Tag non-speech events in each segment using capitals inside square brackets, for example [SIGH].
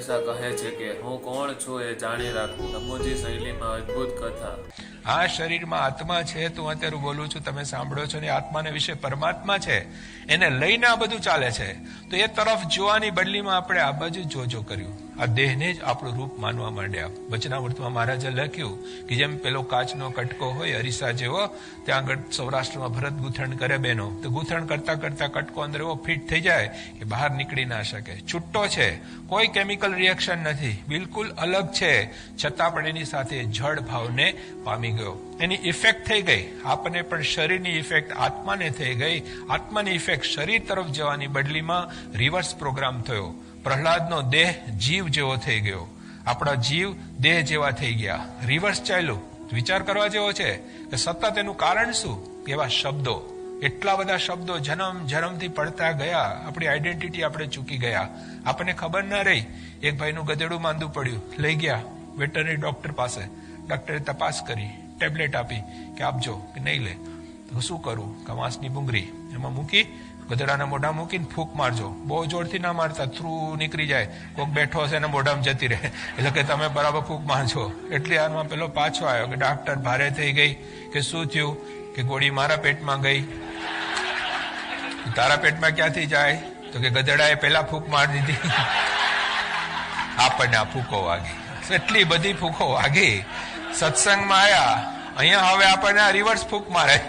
હંમેશા કહે છે કે હું કોણ છું એ જાણી રાખું. રમૂજી શૈલીમાં અદ્ભુત કથા. આ શરીરમાં આત્મા છે, તો અત્યારે બોલું છું, તમે સાંભળો છો ને આત્માને વિશે પરમાત્મા છે, એને લઈને આ બધું ચાલે છે. તો એ તરફ જોવાની બદલીમાં આપણે આ બાજુ જોજો કર્યું. આ દેહને જ આપણું રૂપ માનવા માંડ્યા. વચનાવૃતમાં મહારાજે લખ્યું કે જેમ પેલો કાચનો કટકો હોય, અરીસા જેવો, ત્યાં આગળ સૌરાષ્ટ્રમાં ભરત ગૂંથણ કરે બેનો. તો ગૂંથણ કરતા કરતા કટકો અંદર એવો ફિટ થઈ જાય કે બહાર નીકળી ના શકે. છૂટો છે. કોઈ કેમિકલ રિએક્શન નથી. બિલકુલ અલગ છે. છતાં પણ એની સાથે જળ ભાવને પામી ગયો. એની ઇફેક્ટ થઈ ગઈ. આપણને પણ શરીરની ઇફેક્ટ આત્માને થઈ ગઈ. આત્માની ઇફેક્ટ શરીર તરફ જવાની બદલીમાં રિવર્સ પ્રોગ્રામ થયો. પ્રહલાદનો દેહ જીવ જેવો થઈ ગયો. આપણા જીવ દેહ જેવા થઈ ગયા. રિવર્સ ચાલ્યું. વિચાર કરવા જેવો છે કે સતત એનું કારણ શું? એવા શબ્દો. એટલા બધા શબ્દો જન્મ જન્મથી પડતા ગયા. આપણી આઈડેન્ટિટી આપણે ચૂકી ગયા. આપણને ખબર ના રહી. એક ભાઈનું ગધેડું માંદું પડ્યું. લઈ ગયા. વેટરનરી ડોક્ટર પાસે. ડોક્ટરે તપાસ કરી. ટેબ્લેટ આપી કે આપજો કે નહીં લે. તો શું કરું કમાસની બુંગરી એમાં મૂકી, ગધેડાના મોઢા મૂકીને ફૂંક મારજો. બહુ જોરથી ના મારતા, થ્રુ નીકળી જાય. કોઈક બેઠો હશે ને મોઢામાં જતી રહે. એટલે કે તમે બરાબર ફૂંક મારજો. એટલી વારમાં પેલો પાછો આવ્યો કે ડાક્ટર ભારે થઈ ગઈ કે શું થયું? કે ગોળી મારા પેટમાં ગઈ. તારા પેટમાં ક્યાંથી જાય? તો કે ગધેડાએ પેલા ફૂંક મારી દીધી. આપણને આ ફૂંકો વાગી. એટલી બધી ફૂંકો વાગી. સત્સંગમાં આયા. અહીંયા હવે આપણને આ રિવર્સ ફૂંક મારે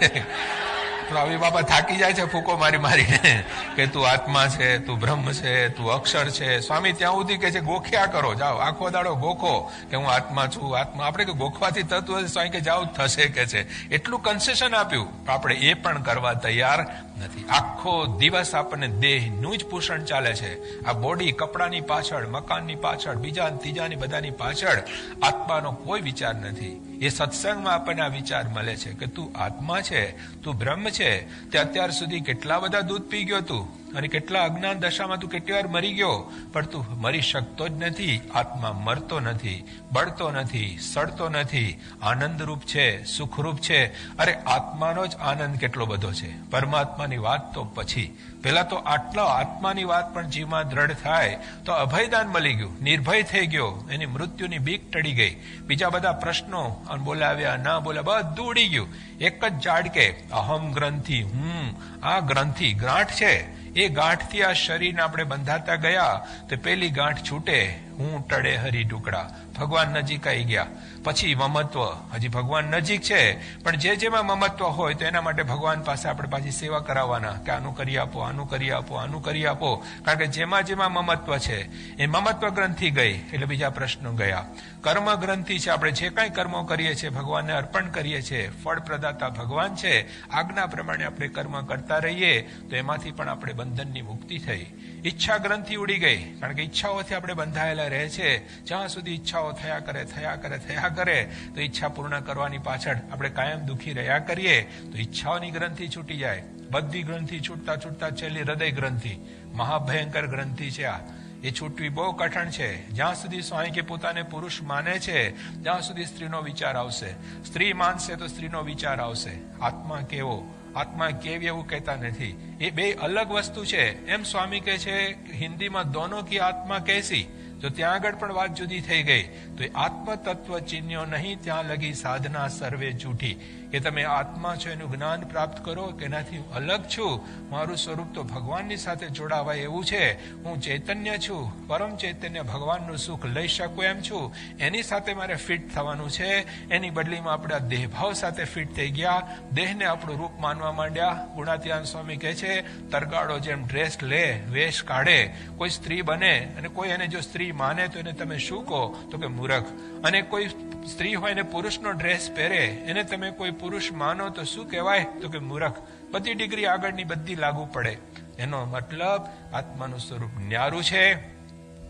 રવિ બાપા થાકી જાય છે ફૂંકો મારી મારીને કે તું આત્મા છે, તું બ્રહ્મ છે, તું અક્ષર છે. સ્વામી ત્યાં સુધી કે છે, ગોખ્યા કરો, જાઓ, આખો દાડો ગોખો કે હું આત્મા છું, આત્મા. આપણે કે ગોખવાથી થતું હશે સ્વામી કે જાઓ, થશે કે છે. એટલું કન્સેશન આપ્યું. આપણે એ પણ કરવા તૈયાર નથી. આખો દિવસ આપણને દેહનું જ પોષણ ચાલે છે. આ બોડી કપડાની પાછળ, મકાનની પાછળ બીજા ત્રીજાની બધાની પાછળ આત્માનો કોઈ વિચાર નથી. એ સત્સંગમાં આપણને આ વિચાર મળે છે કે તું આત્મા છે, તું બ્રહ્મ છે, તે અત્યાર સુધી કેટલા બધા દૂધ પી ગયો તું? અને કેટલા અજ્ઞાન દશામાં તું કેટલી વાર મરી ગયો? પણ તું મરી શકતો જ નથી. આત્મા મરતો નથી, બળતો નથી, સડતો નથી. આનંદરૂપ છે, સુખરૂપ છે. અરે, આત્માનો જ આનંદ કેટલો બધો છે. પરમાત્માની વાત તો પછી. પેલા તો આટલો આત્માની વાત પણ જીવમાં દ્રઢ થાય. તો અભયદાન મળી ગયું. નિર્ભય થઈ ગયો. એની મૃત્યુની બીક ટળી ગઈ. બીજા બધા પ્રશ્નો બોલાવ્યા, ના બોલ્યા, બધું ઉડી ગયું. એક જ જાડકે અહમ ગ્રંથિ હું આ ગ્રંથિ ગ્રાંઠ છે. એ ગાંઠથી આ શરીરને આપણે બંધાતા ગયા તો પેલી ગાંઠ છૂટે. હું ટળે હરી ટુકડા ભગવાન નજીક આવી ગયા. પછી મમત્વ. હજી ભગવાન નજીક છે, પણ જે જેમાં મમત્વ હોય તો એના માટે ભગવાન પાસે આપણે પાછી સેવા કરાવવાના કે આનું કરી આપો, આનું કરી આપો, આનું કરી આપો. કારણ કે જેમાં જેમાં મમત્વ છે, એ મમત્વ ગ્રંથિ ગઈ, એટલે બીજા પ્રશ્નો ગયા. કર્મ ગ્રંથિ છે, આપણે જે કાંઈ કર્મો કરીએ છીએ, ભગવાનને અર્પણ કરીએ છીએ ફળ પ્રદાતા ભગવાન છે, આજ્ઞા પ્રમાણે આપણે કર્મ કરતા રહીએ, તો એમાંથી પણ આપણે બંધનની મુક્તિ થઈ. ઈચ્છા ગ્રંથિ ઉડી ગઈ, કારણ કે ઈચ્છાઓથી આપણે બંધાયેલા રહે છે. જ્યાં સુધી ઈચ્છાઓ થયા કરે થયા કરે થયા કરે, તો ઈચ્છા પૂર્ણ કરવાની પાછળ આપણે કાયમ દુઃખી રહ્યા કરીએ, તો ઈચ્છાઓની ગ્રંથિ છૂટી જાય. બધી ગ્રંથિ છૂટતા છૂટતા છેલ્લી હૃદય ગ્રંથિ, મહાભયંકર ગ્રંથિ છે આ. એ છૂટવી બહુ કઠણ છે. જ્યાં સુધી સ્વામી કે પોતાને પુરુષ માને છે, ત્યાં સુધી સ્ત્રીનો વિચાર આવશે. સ્ત્રી માનશે તો સ્ત્રીનો વિચાર આવશે. આત્મા કેવો? આત્મા કેવી એવું કહેતા નથી. એ બે અલગ વસ્તુ છે. એમ સ્વામી કહે છે, હિન્દીમાં દોનો કી આત્મા કૈસી? તો ત્યાં આગળ પણ વાત જુદી થઈ ગઈ. તો એ આત્મ તત્વ ચિહ્ન્યો નહીં, ત્યાં લગી સાધના સર્વે જૂઠી. કે તમે આત્મા છો, એનું જ્ઞાન પ્રાપ્ત કરો, કે એનાથી હું અલગ છું? મારું સ્વરૂપ તો ભગવાનની સાથે જોડાવાય એવું છે. હું ચૈતન્ય છું, પરમ ચૈતન્ય ભગવાનનું સુખ લઈ શકું એમ છું. એની સાથે મારે ફિટ થવાનું છે. એની બદલીમાં આપણે દેહભાવ સાથે ફિટ થઈ ગયા. દેહને આપણું રૂપ માનવા માંડ્યા. ગુણાત્યાન સ્વામી કહે છે, તરગાડો જેમ ડ્રેસ લે, વેશ કાઢે. કોઈ સ્ત્રી બને અને કોઈ એને જો સ્ત્રી માને તો એને તમે શું કહો? તો કે મૂરખ. અને કોઈ સ્ત્રી હોય ને પુરુષનો ડ્રેસ પહેરે, એને તમે કોઈ પુરુષ માનો તો શું કહેવાય? તો કે મૂરખ. બધી ડિગ્રી આગળની બધી લાગુ પડે. એનો મતલબ આત્માનું સ્વરૂપ ન્યારું છે.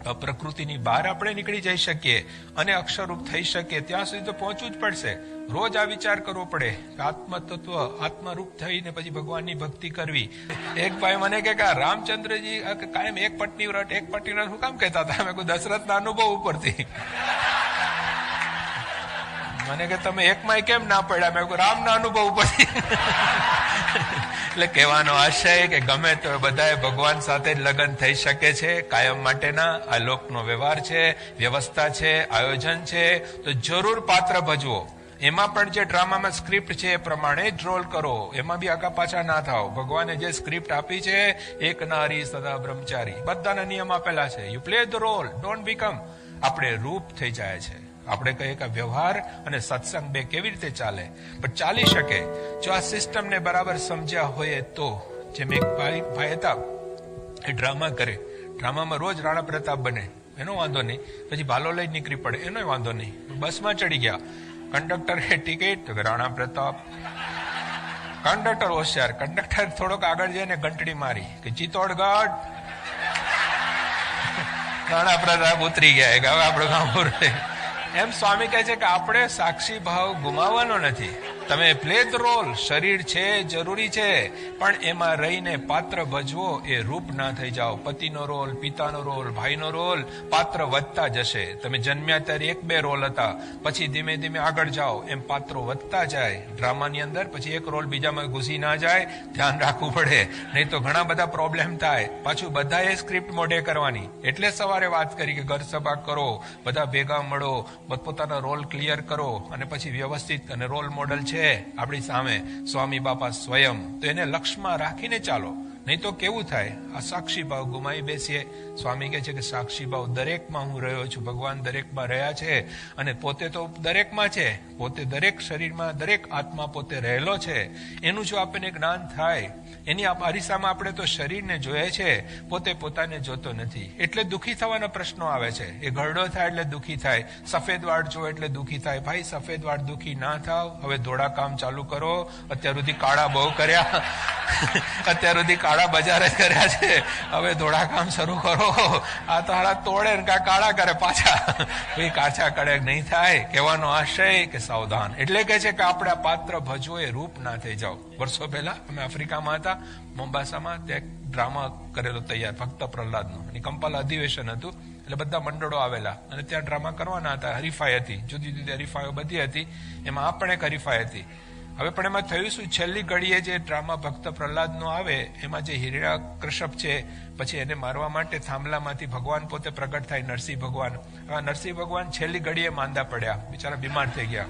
પ્રકૃતિની બહાર આપણે નીકળી જઈ શકીએ અને અક્ષરરૂપ થઈ શકીએ. ત્યાં સુધી તો પહોંચવું જ પડશે. રોજ આ વિચાર કરવો પડે. કે આત્મ તત્વ આત્મરૂપ થઈને પછી ભગવાનની ભક્તિ કરવી. એક ભાઈ મને કે રામચંદ્રજી કાયમ એક પટની વ્રત, એક પટની વ્રત. હું કામ કહેતા હતા? મેં કોઈ દશરથના અનુભવ ઉપરથી. મને કે તમે એકમાં કેમ ના પડ્યા? મેં રામના અનુભવ ઉપરથી. એટલે કહેવાનો આશય કે ગમે તો બધાએ ભગવાન સાથે જ લગ્ન થઈ શકે છે, કાયમ માટેના આ લોકનો વ્યવહાર છે, વ્યવસ્થા છે, આયોજન છે. તો જરૂર પાત્ર ભજવો. એમાં પણ જે ડ્રામામાં સ્ક્રિપ્ટ છે એ પ્રમાણે જ રોલ કરો. એમાં બી આગા પાછા ના થાવ ભગવાને જે સ્ક્રિપ્ટ આપી છે, એક નારી સદા બ્રહ્મચારી. બધાના નિયમ આપેલા છે. You play the role don't become આપણે રૂપ થઈ જાય છે. આપણે કહીએ કે વ્યવહાર અને સત્સંગ બે કેવી રીતે ચાલે? પણ ચાલી શકે. જો આ સિસ્ટમને બરાબર સમજ્યા હોય તો, જેમ એક ભાઈ ભાઈ હતા, એ ડ્રામા કરે. ડ્રામામાં રોજ રાણા પ્રતાપ બને. એનો વાંધો નહીં. પછી ભાલો લઈ નીકળી પડે. એનો વાંધો નહીં. બસમાં ચડી ગયા. કંડક્ટરે ટિકિટ રાણા પ્રતાપ. કંડક્ટર હોશિયાર. કંડક્ટર થોડોક આગળ જઈને ઘંટડી મારી કે ચિત્તોડગઢ રાણા પ્રતાપ ઉતરી ગયા. હવે આપણું ગામ. એમ સ્વામી કહે છે કે આપણે સાક્ષી ભાવ ગુમાવવાનો નથી. તમે પ્લે ધ રોલ શરીર છે, જરૂરી છે, પણ એમાં રહીને પાત્ર ભજવો એ રૂપ ના થઈ જાઓ. પતિનો રોલ, પિતાનો રોલ, ભાઈનો રોલ પાત્ર વધતા જશે. તમે જન્મ્યા ત્યારે એક બે રોલ હતા, પછી ધીમે ધીમે આગળ જાઓ, એમ પાત્રો વધતા જાય. ડ્રામાની અંદર પછી એક રોલ બીજામાં ઘૂસી ના જાય. ધ્યાન રાખવું પડે. નહીં તો ઘણા બધા પ્રોબ્લેમ થાય. પાછું બધાએ સ્ક્રિપ્ટ મોઢે કરવાની. એટલે સવારે વાત કરી કે ઘર સભા કરો, બધા ભેગા મળો, પોતપોતાના રોલ ક્લિયર કરો અને પછી વ્યવસ્થિત અને રોલ મોડલ છે. આપણી સામે. સ્વામી બાપા સ્વયં. તો એને લક્ષમાં રાખીને ચાલો. નહીં તો કેવું થાય? આ સાક્ષી ભાવ ગુમાવી બેસીએ. સ્વામી કહે છે કે સાક્ષી ભાવ દરેકમાં હું રહ્યો છું. ભગવાન દરેકમાં રહ્યા છે અને પોતે તો દરેકમાં છે. પોતે દરેક શરીરમાં, દરેક આત્મા પોતે રહેલો છે. એનું જો આપણને જ્ઞાન થાય એની અરીસામાં આપણે તો શરીરને જોઈએ છે, પોતે પોતાને જોતો નથી. એટલે દુઃખી થવાના પ્રશ્નો આવે છે. એ ઘરડો થાય એટલે દુઃખી થાય. સફેદ વાળ જો એટલે દુઃખી થાય. ભાઈ, સફેદ વાળ દુઃખી ના થાવ. હવે ધોળા કામ ચાલુ કરો. અત્યાર સુધી કાળા બહુ કર્યા. [LAUGHS] અત્યાર સુધી કાળા બજાર જ કર્યા છે. હવે ધોળા કામ શરૂ કરો. આ તો હારા તોડે ને કા કાળા કરે પાછા. ભાઈ, કાચા કડે નહીં થાય. કહેવાનો આશય કે સાવધાન. એટલે કે છે કે આપણે પાત્ર ભજવો એ રૂપ ના થઈ જાઓ. વર્ષો પહેલા અમે આફ્રિકામાં હતા, મોમ્બાસામાં ત્યાં ડ્રામા કરેલો તૈયાર ભક્ત પ્રહલાદનો. અને કંપાલ અધિવેશન હતું, એટલે બધા મંડળો આવેલા. અને ત્યાં ડ્રામા કરવાના હતા, હરીફાઈ હતી, જુદી જુદી હરીફાઈઓ બધી હતી, એમાં આ પણ એક હરીફાઈ હતી. હવે પણ એમાં થયું શું, છેલ્લી ઘડીએ જે ડ્રામા ભક્ત પ્રહલાદનો આવે, એમાં જે હિરણા કૃષભ છે, પછી એને મારવા માટે થાંભલામાંથી ભગવાન પોતે પ્રગટ થાય, નરસિંહ ભગવાન. નરસિંહ ભગવાન છેલ્લી ઘડીએ માંદા પડ્યા, બિચારા બીમાર થઈ ગયા.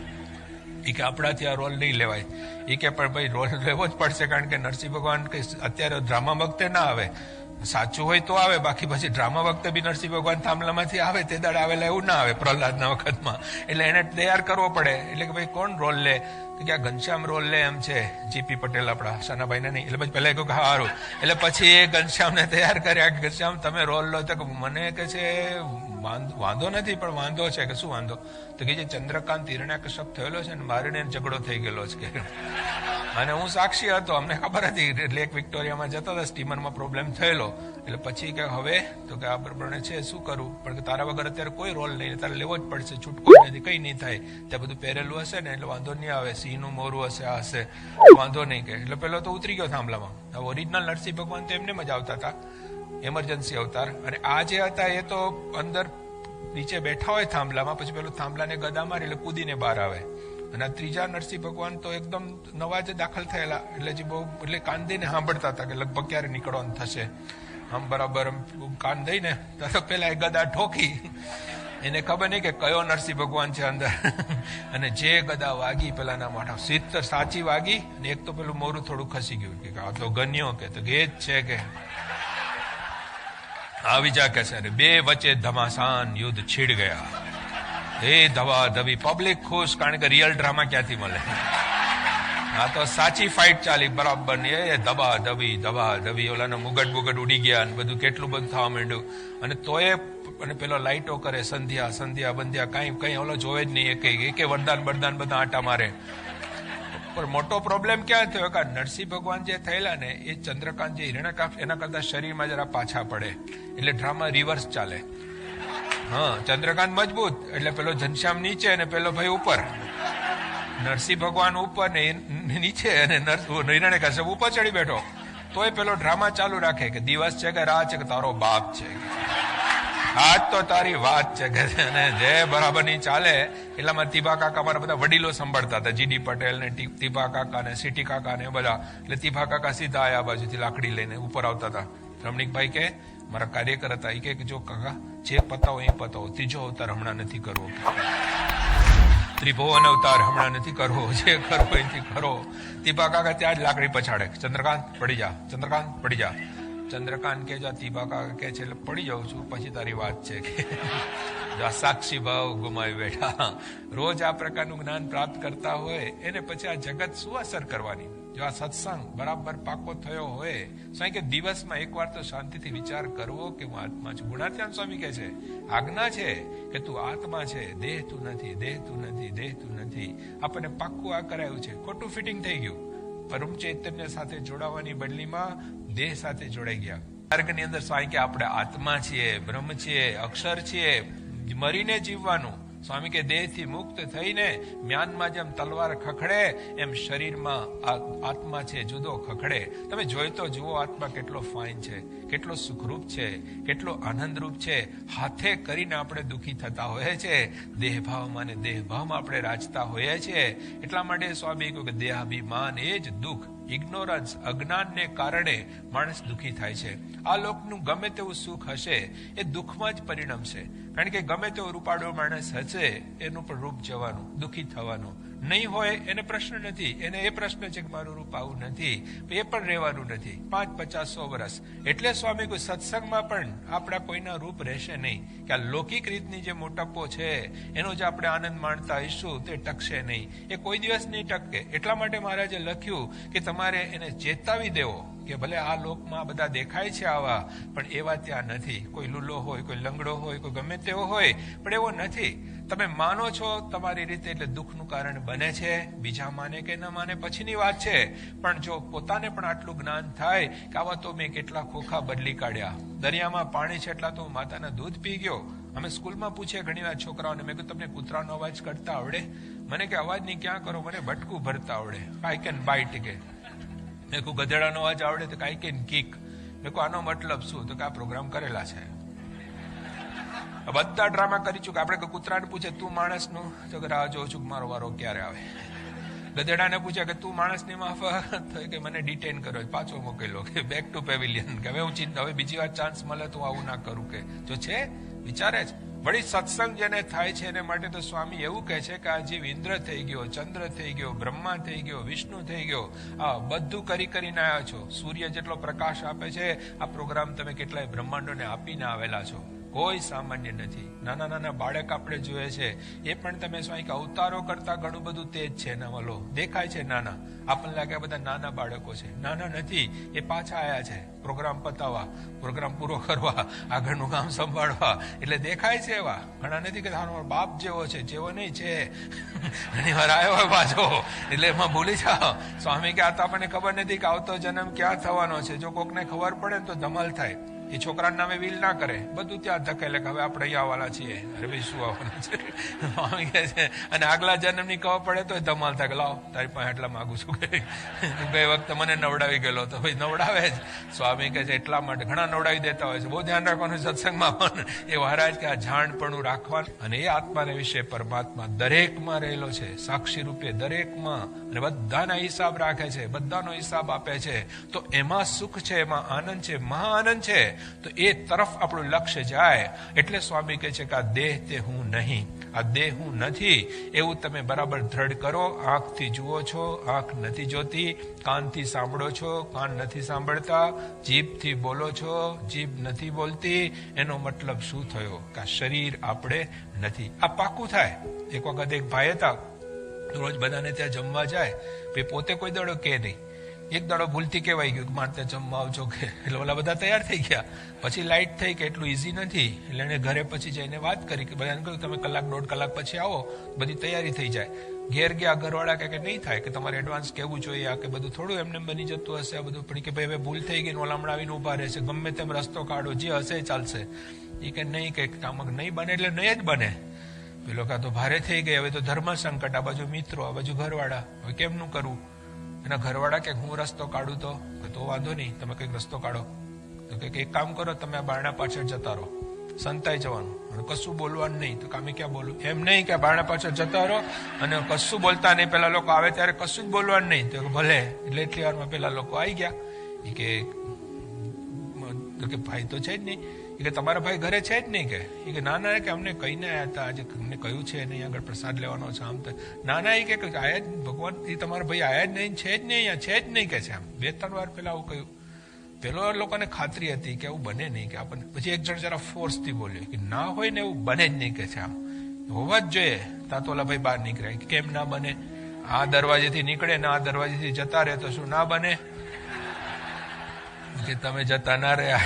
એ કે આપણાથી આ રોલ નહીં લેવાય. એ કે પણ ભાઈ રોલ લેવો જ પડશે કારણ કે નરસિંહ ભગવાન કે અત્યારે ડ્રામા વખતે ના આવે. સાચું હોય તો આવે, બાકી પછી ડ્રામા વખતે બી નરસિંહ ભગવાન થાંભલામાંથી આવે, તે દાડે આવેલા એવું ના આવે પ્રહલાદના વખતમાં. એટલે એને તૈયાર કરવો પડે. એટલે કે ભાઈ કોણ રોલ લે? કે આ ઘનશ્યામ રોલ લે એમ છે જીપી પટેલ આપણા, સાનાભાઈને નહીં. એટલે પછી પહેલાં કહ્યું કે સારું એટલે પછી એ ઘનશ્યામને તૈયાર કર્યા કે ઘનશ્યામ, તમે રોલ લો. તો મને કે છે, વાંધો નથી, પણ વાંધો છે. કે શું વાંધો? તો કે જે ચંદ્રકાંત હિરણ્યા કશ્યપ થયેલો છે ને, મારીને ઝઘડો થઈ ગયેલો છે. અને હું સાક્ષી હતો, અમને ખબર હતી લેક વિક્ટોરિયામાં જતા હતા, સ્ટીમરમાં પ્રોબ્લેમ થયેલો. એટલે પછી કે હવે, તો કે આ પ્રમાણે છે, શું કરું? પણ કે તારા વગર અત્યારે કોઈ રોલ નહીં, તારે લેવો જ પડશે, છૂટકો નથી, કઈ નહીં થાય. ત્યાં બધું પહેરેલું હશે ને, એટલે વાંધો નહીં આવે, સિંહનું મોરું હશે, આ હશે. વાંધો નહીં કે. એટલે પેલો તો ઉતરી ગયો થાંભલામાં. હવે ઓરિજિનલ નરસિંહ ભગવાન તો એમને જ આવતા હતા. એમરજન્સી અવતાર. અને આ જે હતા, એ તો અંદર નીચે બેઠા હોય થાંભલામાં, પછી પેલું થાંભલાને ગદા મારે, એટલે કૂદીને બહાર આવે. અને ત્રીજા નરસિંહ ભગવાન તો એકદમ નવા જ દાખલ થયેલા. એટલે જે બહુ, એટલે કાંદીને સાંભળતા હતા કે લગભગ ક્યારે નીકળવાનું થશે. આમ બરાબર કાન દઈને તો પેલા એ ગદા ઠોકી. એને ખબર નહીં કે કયો નરસિંહ ભગવાન છે અંદર. અને જે ગદા વાગી પેલાના માથા સિત્તર સાચી વાગી અને એક તો પેલું મોરું થોડું ખસી ગયું કે આ તો ગન્યો કે, તો એ જ છે કે. આવી જા કે છે બે વચ્ચે ધમાસાન યુદ્ધ છીડ ગયા. એ ધવા ધવી પબ્લિક ખુશ, કારણ કે રિયલ ડ્રામા ક્યાંથી મળે? હા તો સાચી ફાઇટ ચાલી, બરાબર ને? એ દબા દબી દબા દબી ઓલાનો મુગટ મુગટ ઉડી ગયા અને બધું કેટલું બધું થવા માંડ્યું. અને તોય, અને પેલો લાઈટો કરે, સંધ્યા સંધ્યા, બંધ્યા, કાંઈ, કઈ, ઓલો જોવે જ નહીં એક એક વરદાન, બરદાન બધા આટા મારે. પણ મોટો પ્રોબ્લેમ ક્યાં થયો? કે નરસિંહ ભગવાન જે થયેલા ને, એ ચંદ્રકાંત જે હિરણ્યકાફ એના કરતા શરીરમાં જરા પાછા પડે. એટલે ડ્રામા રિવર્સ ચાલે. હા, ચંદ્રકાંત મજબૂત. એટલે પેલો ઘનશ્યામ નીચે અને પેલો ભાઈ ઉપર. નરસિંહ ભગવાન ઉપર ને નીચે અને નિર્ણય કશ્યપ ઉપર ચડી બેઠો. તોય પેલો ડ્રામા ચાલુ રાખે કે દિવસ છે કે રાત છે કે તારો બાપ છે. આજ તો તારી વાત છે કે જે બરાબરની ચાલે, એટલામાં તીબા કાકા મારા બધા વડીલો સંભાળતા હતા. જીડી પટેલ ને તીબા કાકા ને સીટી કાકા ને એ બધા. એટલે તીબા કાકા સીધા આયા બાજુથી લાકડી લઈને ઉપર આવતા હતા. રમણીકભાઈ કે, મારા કાર્યકર હતા. એ કે, જો કાકા જે પતાવો એ પતાવો. ત્રીજો અવતાર હમણાં નથી કરવો. ત્રિભુવન અવતાર હમણાં નથી કરવો. જે કરવો એથી કરો. દીપા કાકા ત્યાં જ લાકડી પછાડે. ચંદ્રકાંત, પડી જા. ચંદ્રકાંત, પડી જા. ચંદ્રકાંત કે જા દીપા કાકા કે છે એટલે પડી જાઉં છું. પછી તારી વાત છે. કે સાક્ષી ભાવ ગુમાવી બેઠા. રોજ આ પ્રકારનું જ્ઞાન પ્રાપ્ત કરતા હોય, એને પછી આ જગત શું અસર કરવાની? જો આ સત્સંગ બરાબર પાકો થયો હોય સ્વામી કે દિવસમાં એકવાર તો શાંતિથી વિચાર કરવો કે હું આત્મા છું. ગુણાત્યાન સ્વામી કહે છે, આજ્ઞા છે કે તું આત્મા છે, દેહ તું નથી, દેહ તું નથી, દેહ તું નથી. આપણને પાક્કું આ કરાયું છે. ખોટું ફિટિંગ થઈ ગયું. પરમ ચૈતન્ય સાથે જોડાવાની બદલીમાં દેહ સાથે જોડાઈ ગયા. માર્ગની અંદર સ્વામી કે આપણે આત્મા છીએ, બ્રહ્મ છીએ, અક્ષર છીએ, મરીને જીવવાનું. સ્વામી કે દેહથી મુક્ત થઈને મ્યાનમાં જેમ તલવાર ખખડે, એમ શરીરમાં આત્મા છે જુદો ખખડે. તમે જોઈ તો જુઓ આત્મા કેટલો ફાઇન છે, કેટલો સુખરૂપ છે, કેટલો આનંદરૂપ છે. હાથે કરીને આપણે દુઃખી થતા હોઈએ છે, દેહભાવમાં ને દેહભાવમાં આપણે રાચતા હોઈએ છીએ એટલા માટે સ્વામી કહ્યું કે દેહાભિમાન એ જ દુઃખ ઇગ્નોરન્સ અજ્ઞાનને કારણે માણસ દુઃખી થાય છે. આ લોકનું ગમે તેવું સુખ હશે, એ દુઃખમાં જ પરિણમશે. કારણ કે ગમે તેવો રૂપાળો માણસ હશે એનું પણ રૂપ જવાનું, દુઃખી થવાનું. નહીં હોય, એને પ્રશ્ન નથી. એને એ પ્રશ્ન છે કે મારું રૂપ આવું નથી. એ પણ રહેવાનું નથી. પાંચ પચાસ સો વર્ષ. એટલે સ્વામી કોઈ સત્સંગમાં પણ આપણા કોઈના રૂપ રહેશે નહીં. કે આ લૌકિક રીતની જે મોટપો છે, એનો જે આપણે આનંદ માણતા હઈશું, તે ટકશે નહીં. એ કોઈ દિવસ નહીં ટકે. એટલા માટે મહારાજે લખ્યું કે તમારે એને ચેતાવી દેવો. કે ભલે આ લોકમાં બધા દેખાય છે આવા, પણ એવા ત્યાં નથી. કોઈ લુલો હોય, કોઈ લંગડો હોય, કોઈ ગમે તેવો હોય, પણ એવો નથી. તમે માનો છો તમારી રીતે એટલે દુઃખનું કારણ બને છે, બીજા માને કે ન માને પછીની વાત છે. પણ જો પોતાને પણ આટલું જ્ઞાન થાય કે આવા તો મેં કેટલા ખોખા બદલી કાઢ્યા. દરિયામાં પાણી છે એટલા તો માતાના દૂધ પી ગયો. અમે સ્કૂલમાં પૂછીએ ઘણી વાર છોકરાઓને, મેં કીધું, તમને કૂતરાનો અવાજ કરતા આવડે? મને કે અવાજની ક્યાં કરો? મને બટકું ભરતા આવડે. આઈ કેન બાઇટ કે મેં કહું ગધેડાનો અવાજ આવડે તો કાંઈ કે કિક. મેં કહું આનો મતલબ શું? તો કે, આ પ્રોગ્રામ કરેલા છે. બધા ડ્રામા કરી ચૂક આપણે કૂતરાને પૂછે, તું માણસનું? તો કે, રાહ જોઉં છું મારો વારો ક્યારે આવે? ગધેડાને પૂછે કે, તું માણસની માફ થઈ કે, મને ડિટેન કર્યો પાછો મોકલ્યો કે બેક ટુ પેવિલિયન કે, હવે હું ચિંતા, હવે બીજી વાર ચાન્સ મળે તો આવું ના કરું. કે, જો છે? વિચારે જ વળી સત્સંગ જેને થાય છે એને માટે તો સ્વામી એવું કહે છે કે આ જીવ ઇન્દ્ર થઈ ગયો, ચંદ્ર થઈ ગયો, બ્રહ્મા થઈ ગયો, વિષ્ણુ થઈ ગયો. આ બધું કરી કરીને આવ્યા છો. સૂર્ય જેટલો પ્રકાશ આપે છે, આ પ્રોગ્રામ તમે કેટલાય બ્રહ્માંડોને આપીને આવેલા છો. કોઈ સામાન્ય નથી. નાના નાના બાળક આપણે જોઈએ છે, એ પણ તમે સ્વાઈ કે અવતારો કરતા ઘણું બધું તેજ છે એનામાં લો દેખાય છે નાના. આપણને લાગે બધા નાના બાળકો છે. નાના નથી, એ પાછા આવ્યા છે. પ્રોગ્રામ પતાવવા, પ્રોગ્રામ પૂરો કરવા, આગળનું કામ સંભાળવા. એટલે દેખાય છે એવા. ઘણા નથી કે તારો બાપ જેવો છે. જેવો નહીં છે. ઘણી વાર આવ્યો હોય પાછો. એટલે એમાં ભૂલી જાઓ. સ્વામી કે, આ તો આપણને ખબર નથી કે આવતો જન્મ ક્યાં થવાનો છે. જો કોકને ખબર પડે તો ધમાલ થાય. એ છોકરાના નામે વિલ ના કરે. બધું ત્યાં ધકેલે કે હવે આપણે અહીંયા આવવાના છીએ. અરે ભાઈ શું આવવાનું છે? અને આગલા જન્મની ખબર પડે તો ધમાલ થાય. લાવ, તારી પાસે એટલા માગું છું કે બે વખત મને નવડાવી ગયેલો તો ભાઈ, નવડાવે જ. સ્વામી કહે છે, એટલા માટે. ઘણા નવડાવી દેતા હોય છે. બહુ ધ્યાન રાખવાનું સત્સંગમાં. પણ એ મહારાજ કે આ જાણપણું રાખવાનું અને એ આત્માને વિશે પરમાત્મા દરેકમાં રહેલો છે. સાક્ષી રૂપે દરેકમાં. અને બધાના હિસાબ રાખે છે. બધાનો હિસાબ આપે છે. તો એમાં સુખ છે, એમાં આનંદ છે. મહા આનંદ છે. તો એ તરફ આપણું લક્ષ્ય જાય. એટલે સ્વામી કહે છે કે આ દેહ તે હું નહીં. આ દેહ હું નથી. એવું તમે બરાબર દ્રઢ કરો. આંખથી જુઓ છો. આંખ નથી જોતી. કાનથી સાંભળો છો. કાન નથી સાંભળતા. જીભથી બોલો છો. જીભ નથી બોલતી. એનો મતલબ શું થયો? કે આ શરીર આપણે નથી. આ પાકું થાય. એક વખત એક ભાઈ હતા. રોજ બધાને ત્યાં જમવા જાય. પોતે કોઈ દડો કે નહીં. એક દાડો ભૂલથી કહેવાય ગયું કે મારે ત્યાં જમવા આવજો કે. એટલે ઓલા બધા તૈયાર થઈ ગયા. પછી લાઇટ થઈ કે એટલું ઈઝી નથી. એટલે એને ઘરે પછી જઈને વાત કરી કે બધાને કહ્યું, તમે કલાક દોઢ કલાક પછી આવો, બધી તૈયારી થઈ જાય. ઘેર ગયા, ઘરવાળા કે નહીં થાય, કે તમારે એડવાન્સ કહેવું જોઈએ આ કે બધું થોડું એમને બની જતું હશે આ બધું. પણ કે ભાઈ, હવે ભૂલ થઈ ગઈ ઓલા હમણાં આવીને ઊભા રહેશે. ગમે તેમ રસ્તો કાઢો, જે હશે ચાલશે. એ કે નહીં, કે કામક નહીં બને એટલે નહીં જ બને. પેલો કાં તો ભારે થઈ ગઈ, હવે તો ધર્મ સંકટ, આ બાજુ મિત્રો, આ બાજુ ઘરવાળા. હવે કેમનું કરવું એના ઘરવાળા કે હું રસ્તો કાઢું તો? તો વાંધો નહીં, તમે કંઈક રસ્તો કાઢો. તો કે એક કામ કરો, તમે આ બારણા પાછળ જતા રહો. સંતાઈ જવાનું. કશું બોલવાનું નહીં. તો કામે ક્યાં બોલું? એમ નહીં કે બારણા પાછળ જતા રહો અને કશું બોલતા નહીં. પેલા લોકો આવે ત્યારે કશું જ બોલવાનું નહીં. તો ભલે, એટલે એટલી વારમાં પેલા લોકો આવી ગયા. કે ભાઈ તો છે જ નહીં. ઈ કે તમારા ભાઈ ઘરે છે જ નહીં કે? એ કે ના ના કે અમને કહીને આવ્યા હતા, આજે અમને કહ્યું છે નહીં આગળ પ્રસાદ લેવાનો છે આમ તો. ના ના એ કે આયા જ ભગવાન, એ તમારા ભાઈ આયા જ નહીં, છે જ નહીં, અહીંયા છે જ નહીં કે છે આમ. બે ત્રણ વાર પેલા આવું કહ્યું. પેલો લોકોને ખાતરી હતી કે આવું બને નહીં, કે આપણને પછી એક જણ જરા ફોર્સથી બોલ્યો કે ના હોય ને એવું બને જ નહીં કે છે આમ. હોવા જ જોઈએ, ત્યાં તો ઓલા ભાઈ બહાર નીકળ્યા. કેમ ના બને? આ દરવાજેથી નીકળે ને આ દરવાજેથી જતા રહે તો શું ના બને? કે તમે જતા ના રહ્યા.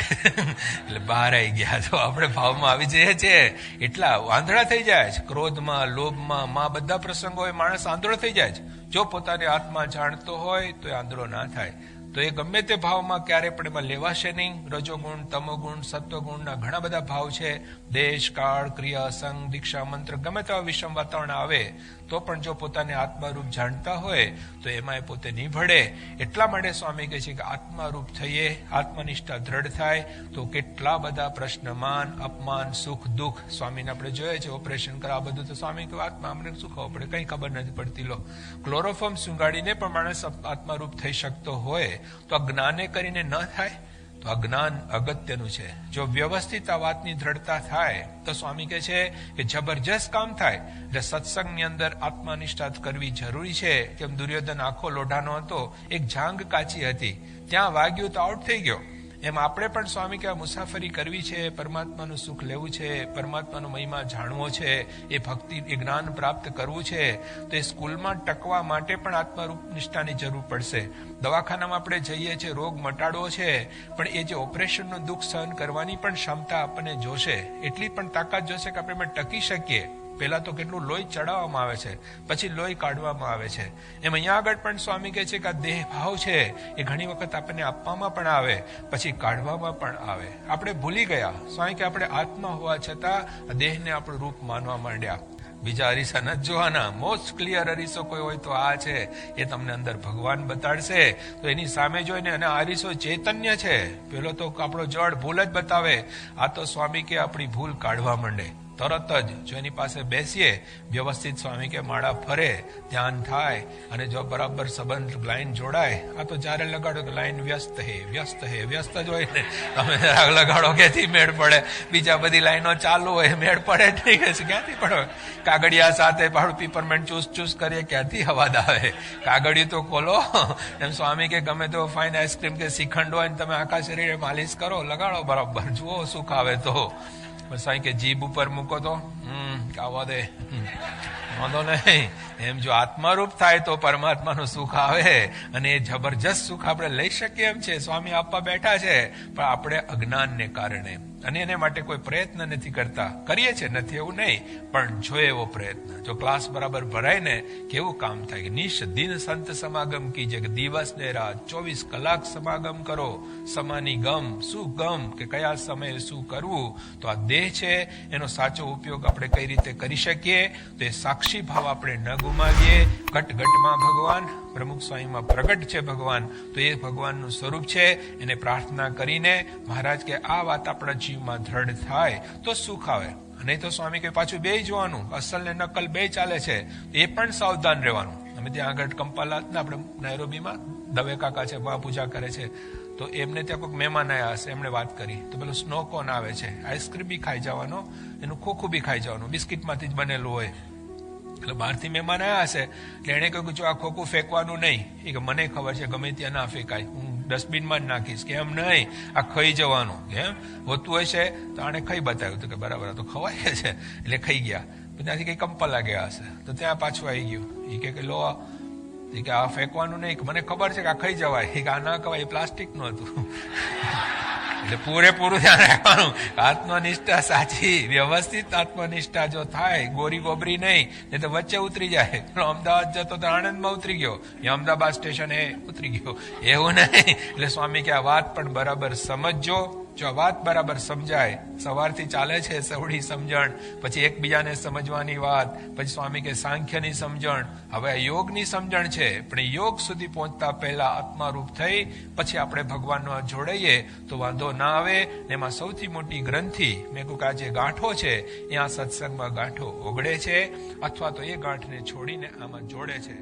એટલે બહાર આવી ગયા. તો આપણે ભાવમાં આવી જઈએ છીએ એટલા આંધળા થઈ જાય છે. ક્રોધમાં, લોભમાં, માં બધા પ્રસંગો માણસ આંધળો થઈ જાય છે. જો પોતાની આત્મા જાણતો હોય, તો એ આંધળો ના થાય. તો એ ગમે તે ભાવમાં ક્યારે પણ એમાં લેવાશે નહીં. રજોગુણ, તમોગુણ સત્વગુણના ઘણા બધા ભાવ છે. દેશ, કાળ, ક્રિયા, સંઘ, દીક્ષા, મંત્ર ગમે તેવા વિષમ વાતાવરણ આવે તો પણ જો પોતાને આત્મારૂપ જાણતા હોય, તો એમાં એ પોતે નહીં ભળે એટલા માટે સ્વામી કહે છે કે આત્મારૂપ થઈએ, આત્મનિષ્ઠા દ્રઢ થાય, તો કેટલા બધા પ્રશ્નમાન અપમાન, સુખ, દુઃખ સ્વામીને આપણે જોઈએ છે, ઓપરેશન કરા બધું તો સ્વામી કે આત્મા અમને શું ખબર પડે? કંઈ ખબર નથી પડતી, લો. ક્લોરોફોર્મ સુંગાડીને પણ માણસ આત્મારૂપ થઈ શકતો હોય, તો આ જ્ઞાને કરીને ન થાય? તો આ જ્ઞાન અગત્યનું છે. જો વ્યવસ્થિત આ વાતની દ્રઢતા થાય, તો સ્વામી કહે છે કે જબરજસ્ત કામ થાય. એટલે સત્સંગની અંદર આત્મનિષ્ઠા કરવી જરૂરી છે. કેમ દુર્યોધન આખો લોઢાનો હતો, એક જાંગ કાચી હતી. ત્યાં વાગ્યું તો આઉટ થઈ ગયો. એમ આપણે પણ સ્વામી કે મુસાફરી કરવી છે, પરમાત્માનું સુખ લેવું છે, પરમાત્માનો મહિમા જાણવો છે, એ ભક્તિ, એ જ્ઞાન પ્રાપ્ત કરવું છે, તો એ સ્કૂલમાં ટકવા માટે પણ આત્મરૂપ નિષ્ઠાની જરૂર પડશે. દવાખાનામાં આપણે જઈએ છીએ, રોગ મટાડવો છે, પણ એ જે ઓપરેશનનું દુઃખ સહન કરવાની પણ ક્ષમતા આપણને જોશે. એટલી પણ તાકાત જોશે કે આપણે ટકી શકીએ. પહેલા તો કેટલું લોહી ચડાવવામાં આવે છે, પછી લોહી કાઢવામાં આવે છે. એમ અહીંયા આગળ પણ સ્વામી કહે છે કે આ દેહ ભાવ છે, એ ઘણી વખત આપણને આપવામાં પણ આવે, પછી કાઢવામાં પણ આવે. આપણે ભૂલી ગયા, સ્વામી કે આપણે આત્મા હોવા છતાં દેહને આપણું રૂપ માનવા માંડ્યા. બીજા અરીસા નથી જોવાના મોસ્ટ ક્લિયર અરીસો કોઈ હોય તો આ છે, એ તમને અંદર ભગવાન બતાડશે. તો એની સામે જોઈને અને અરીસો ચૈતન્ય છે. પેલો તો આપણો જળ ભૂલ જ બતાવે. આ તો સ્વામી કે આપણી ભૂલ કાઢવા માંડે. તરત જ જો એની પાસે બેસીએ, વ્યવસ્થિત સ્વામી કે માળા ફરે, ધ્યાન થાય અને જો બરાબર સંબંધ લાઈન જોડાય, આ તો જ્યારે લગાડો કે લાઈન વ્યસ્ત હે વ્યસ્ત હે, વ્યસ્ત જ હોય ને. તમે લગાડો ક્યાંથી મેળ પડે? બીજા બધી લાઈનો ચાલુ હોય, મેળ પડે ઠીક હશે ક્યાંથી પડે? કાગડિયા સાથે પાડું પીપરમેન્ટ ચૂસ ચૂસ કરીએ, ક્યાંથી અવાજ આવે? કાગડિયું તો ખોલો. એમ સ્વામી કે ગમે તો ફાઇન આઈસ્ક્રીમ કે શ્રીખંડ હોય તમે આખા શરીરે માલિશ કરો, લગાડો બરાબર. જુઓ સુખ આવે તો. પણ સાંઈ કે જીભ ઉપર મૂકો તો હમ આવવા દે વાંધો નહીં એમ જો આત્મારૂપ થાય તો પરમાત્માનું સુખ આવે અને એ જબરજસ્ત સુખ આપણે લઈ શકીએ એમ છે. સ્વામી આપવા બેઠા છે, પણ આપણે અજ્ઞાનને કારણે. અને એને માટે કોઈ પ્રયત્ન નથી કરતા. કરીએ છે નથી એવું નહીં, પણ જો એવો પ્રયત્ન. જો ક્લાસ બરાબર ભરાય ને કેવું કામ થાય નિશ દિન સંત સમાગમ કી કે દિવસ ને રાત. ચોવીસ કલાક સમાગમ કરો. સમાની ગમ, શું ગમ, કે કયા સમયે શું કરવું? તો આ દેહ છે, એનો સાચો ઉપયોગ આપણે કઈ રીતે કરી શકીએ? તો એ સાક્ષી ભાવ આપણે ન ગુમાવીએ. ઘટઘટમાં ભગવાન પ્રમુખ સ્વામીમાં પ્રગટ છે ભગવાન, તો એ ભગવાનનું સ્વરૂપ છે. એને પ્રાર્થના કરીને મહારાજ કે, આ વાત આપણા જીવમાં દ્રઢ થાય, તો સુખ આવે. નહીં તો સ્વામી કે, પાછું બે જોવાનું, અસલ ને નકલ બે ચાલે છે એ પણ સાવધાન રહેવાનું. અમે ત્યાં આગળ કંપાલા આપણે નૈરોબીમાં દવે કાકા છે પૂજા કરે છે. તો એમને ત્યાં કોઈક મહેમાન આવ્યા હશે, એમણે વાત કરી. તો પેલો સ્નો કોન આવે છે આઈસ્ક્રીમ બી ખાઈ જવાનો, એનું ખોખું બી ખાઈ જવાનું, બિસ્કિટમાંથી જ બનેલું હોય. એટલે બહારથી મહેમાન આવ્યા હશે, એટલે એણે કહ્યું કે જો આ ખોખું ફેંકવાનું નહીં. એ કે મને ખબર છે, ગમે ત્યાં ના ફેંકાય. હું ડસ્ટબિનમાં જ નાખીશ. કે એમ નહીં, આ ખાઈ જવાનું. એમ? હોતું છે તો આણે ખાઈ બતાવ્યું. હતું કે બરાબર તો ખવાય છે. એટલે ખાઈ ગયા. ત્યાંથી કંઈ કંપા લાગ્યા હશે. તો ત્યાં પાછું આવી ગયું. એ કે લો, એ કે આ ફેંકવાનું નહીં. મને ખબર છે કે આ ખાઈ જવાય. એ કે આ ના ખવાય, એ પ્લાસ્ટિકનું હતું. એટલે પૂરેપૂરું ધ્યાન રાખવાનું. આત્મનિષ્ઠા સાચી, વ્યવસ્થિત આત્મનિષ્ઠા જો થાય, ગોરી ગોબરી નહીં નહીં તો વચ્ચે ઉતરી જાય. અમદાવાદ જતો તો આણંદમાં ઉતરી ગયો. એ અમદાવાદ સ્ટેશન એ ઉતરી ગયો. એવું નહીં. એટલે સ્વામી કે આ વાત પણ બરાબર સમજજો. જો વાત બરાબર સમજાય, સવારથી ચાલે છે સવડી સમજણ, પછી એકબીજાને સમજવાની વાત, પછી સ્વામી કે સાંખ્યની સમજણ. હવે યોગની સમજણ છે, પણ યોગ સુધી પહોંચતા પહેલા આત્મારૂપ થઈ, પછી આપણે ભગવાનનો જોડાઈએ, તો વાંધો ના આવે. ને એમાં સૌથી મોટી ગ્રંથિ મેં કહ્યું કે જે ગાંઠો છે આ સત્સંગમાં ગાંઠો ઓગળે છે, અથવા તો એ ગાંઠને છોડીને આમાં જોડે છે.